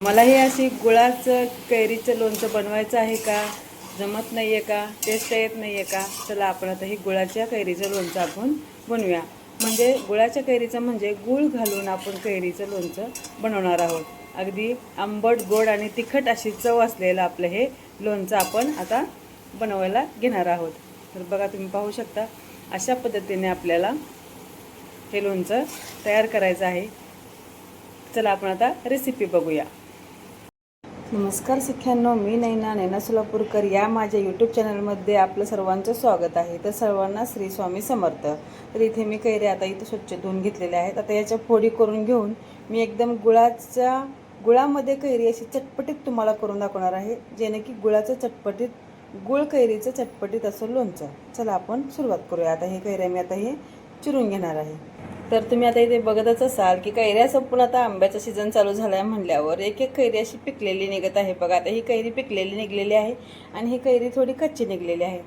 मला हे अशी गुळाचं कैरीचं लोणचं बनवायचं आहे का? जमत नाही आहे का? टेस्ट येत नाही आहे का? चला आपण आता हे गुळाच्या कैरीचं लोणचं आपण बनवूया. म्हणजे गुळाच्या कैरीचं म्हणजे गुळ घालून आपण कैरीचं लोणचं बनवणार आहोत. अगदी आंबट गोड आणि तिखट अशी चव असलेलं आपलं हे लोणचं आपण आता बनवायला घेणार आहोत. तर बघा तुम्ही पाहू शकता अशा पद्धतीने आपल्याला हे लोणचं तयार करायचं आहे. चला आपण आता रेसिपी बघूया. नमस्कार सिख्यांनो मी नैना नैना सोलापूरकर या माझ्या यूट्यूब चॅनलमध्ये आपलं सर्वांचं स्वागत आहे. तर सर्वांना श्री स्वामी समर्थ. तर इथे मी कैरे आता इथं स्वच्छ धुवून घेतलेले आहेत. आता याच्या फोडी करून घेऊन मी एकदम गुळाच्या गुळामध्ये कैरी अशी चटपटीत तुम्हाला करून दाखवणार आहे जेणे की गुळाचं चटपटीत गुळ कैरीचं चटपटीत असं लोणचं. चला आपण सुरुवात करूया. आता हे कैऱ्या मी आता हे चिरून घेणार आहे. तर तुम्ही आता इथे बघतच असाल की कैऱ्या संपून आता आंब्याचा सीझन चालू झाला आहे म्हणल्यावर एक एक कैरी अशी पिकलेली निघत आहे. बघा आता ही कैरी पिकलेली निघलेली आहे आणि ही कैरी थोडी कच्ची निघलेली आहे.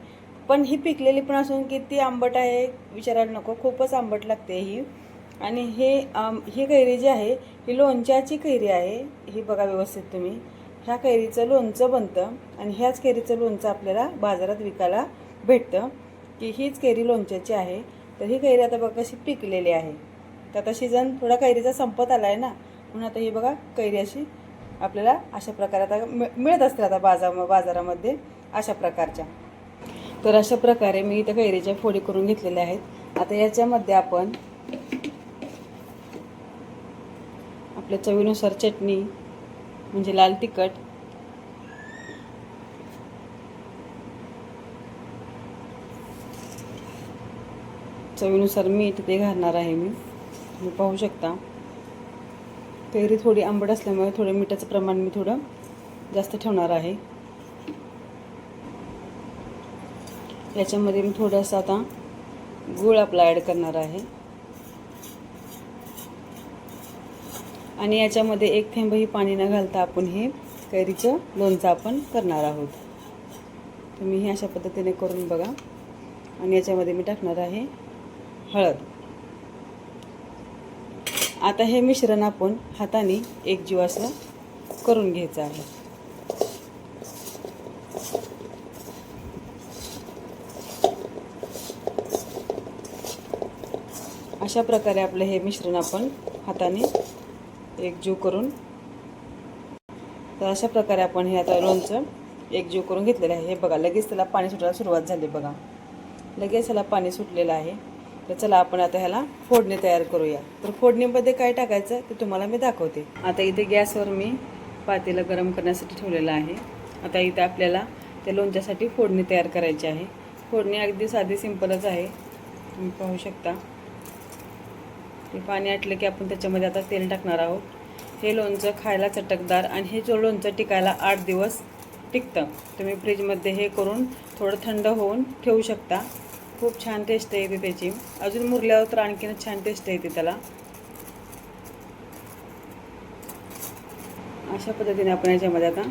पण ही पिकलेली पण असून किती आंबट आहे विचारायला नको. खूपच आंबट लागते ही. आणि हे ही कैरी जी आहे ही लोणच्याची कैरी आहे. ही बघा व्यवस्थित तुम्ही. ह्या कैरीचं लोणचं बनतं आणि ह्याच कैरीचं लोणचं आपल्याला बाजारात विकायला भेटतं की हीच कैरी लोणच्याची आहे. तर ही कैरी आता बघा कशी पिकलेली आहे. तर आता सीझन थोडा कैरीचा संपत आला आहे ना म्हणून आता ही बघा कैरी अशी आपल्याला अशा प्रकारे आता मिळत असते आता बाजार बाजारामध्ये अशा प्रकारच्या. तर अशा प्रकारे मी इथं कैरीच्या फोडी करून घेतलेल्या आहेत. आता याच्यामध्ये आपण आपल्या चवीनुसार चटणी म्हणजे लाल तिखट चवीनुसार मीठ ते घालणार आहे मी. तुम्ही पाहू शकता. कैरी थोडी आंबट असल्यामुळे थोडं मिठाचं प्रमाण मी थोडं जास्त ठेवणार आहे. याच्यामध्ये मी थोडंसं आता गूळ आपला ॲड करणार आहे. आणि याच्यामध्ये एक थेंबही पाणी न घालता आपण हे कैरीचं लोणचं आपण करणार आहोत. तुम्ही हे अशा पद्धतीने करून बघा. आणि याच्यामध्ये मी टाकणार आहे हळद. आता हे मिश्रण आपण हाताने एक असं करून घ्यायचं आहे. अशा प्रकारे आपलं हे मिश्रण आपण हाताने एकजीव करून तर अशा प्रकारे आपण हे आता लोणचं एकजीव करून घेतलेलं आहे. हे बघा लगेच त्याला पाणी सुटायला सुरुवात झाली बघा. लगेच त्याला पाणी सुटलेलं आहे. तर चला आपण आता ह्याला फोडणी तयार करूया. तर फोडणीमध्ये काय टाकायचं ते तुम्हाला मी दाखवते. आता इथे गॅसवर मी पातेला गरम करण्यासाठी ठेवलेलं आहे. आता इथे आपल्याला त्या लोणच्यासाठी फोडणी तयार करायची आहे. फोडणी अगदी साधी सिंपलच आहे. तुम्ही पाहू शकता. ते पाणी आटलं की आपण त्याच्यामध्ये आता तेल टाकणार आहोत. हे लोणचं खायला चटकदार आणि हे जो लोणचं टिकायला आठ दिवस टिकतं. तुम्ही फ्रीजमध्ये हे करून थोडं थंड होऊन ठेवू शकता. खूप छान टेस्ट येते त्याची. अजून मुरल्यावर तर आणखीनच छान टेस्ट येते त्याला. अशा पद्धतीने आपण याच्यामध्ये आता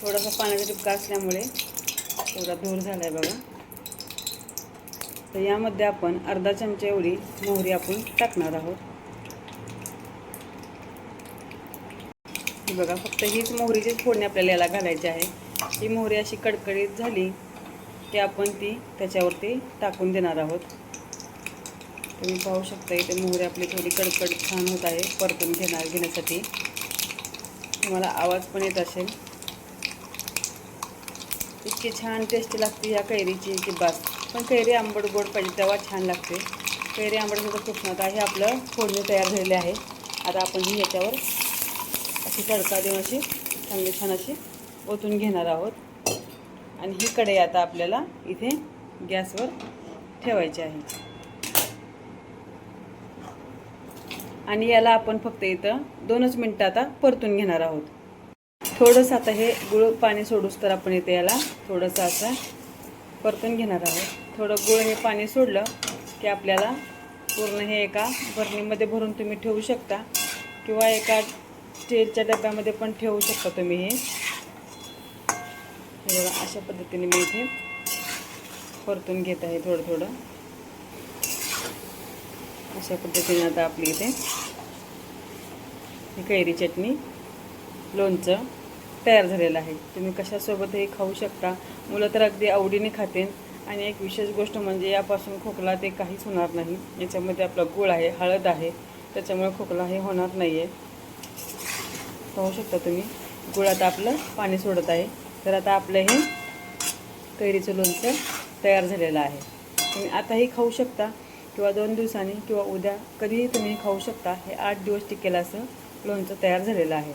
थोडासा पाण्याचा टिपका असल्यामुळे थोडा धूर झाला आहे बघा. तर यामध्ये आपण अर्धा चमचा एवढी मोहरी आपण टाकणार आहोत. बघा फक्त हीच मोहरीचीच फोडणी आपल्याला याला घालायची आहे. ती मोहरी अशी कडकडीत झाली की आपण ती त्याच्यावरती टाकून देणार आहोत. तुम्ही पाहू शकता इथे मोहरी आपली थोडी कडकड छान होत आहे परतून घेणार घेण्यासाठी. तुम्हाला आवाज पण येत असेल. इतकी छान टेस्टी लागते ह्या कैरीची की बास. पण कैरी आंबट गोड पाहिजे तेव्हा छान लागते. कैरी आंबटसुद्धा खूप हे आपलं फोडणी तयार झालेले आहे. आता आपण ही ह्याच्यावर अशी तडका देऊन अशी चांगली छान अशी ओतून घेणार आहोत. आणि ही कढई आता आपल्याला इथे गॅसवर ठेवायची आहे. आणि याला आपण फक्त इथं दोनच मिनटं आता परतून घेणार आहोत. थोडंसं आता हे गुळ पाणी सोडूस तर आपण इथे याला थोडंसं असं परतून घेणार आहोत. थोडं गुळ हे पाणी सोडलं की आपल्याला पूर्ण हे एका भरणीमध्ये भरून तुम्ही ठेवू शकता. किंवा एका स्टीलच्या डब्यामध्ये पण ठेवू शकता तुम्ही हे. हे बघा अशा पद्धतीने मी इथे परतून घेत आहे थोडं थोडं अशा पद्धतीने आता आपली इथे ही कैरी चटणी लोणचं तयार झालेलं आहे. तुम्ही कशासोबतही खाऊ शकता. मुलं तर अगदी आवडीने खातेन आणि एक विशेष गोष्ट म्हणजे यापासून खोकला ते काहीच होणार नाही. याच्यामध्ये आपला गुळ आहे हळद आहे. त्याच्यामुळे खोकला हे होणार नाही आहे पाहू शकता तुम्ही. गुळ आता आपलं पाणी सोडत आहे. तर आता आपलं हे कैरीचं लोणचं तयार झालेलं आहे. तुम्ही आताही खाऊ शकता किंवा दोन दिवसांनी किंवा उद्या कधीही तुम्ही खाऊ शकता. हे आठ दिवस टिकेल असं लोणचं तयार झालेलं आहे.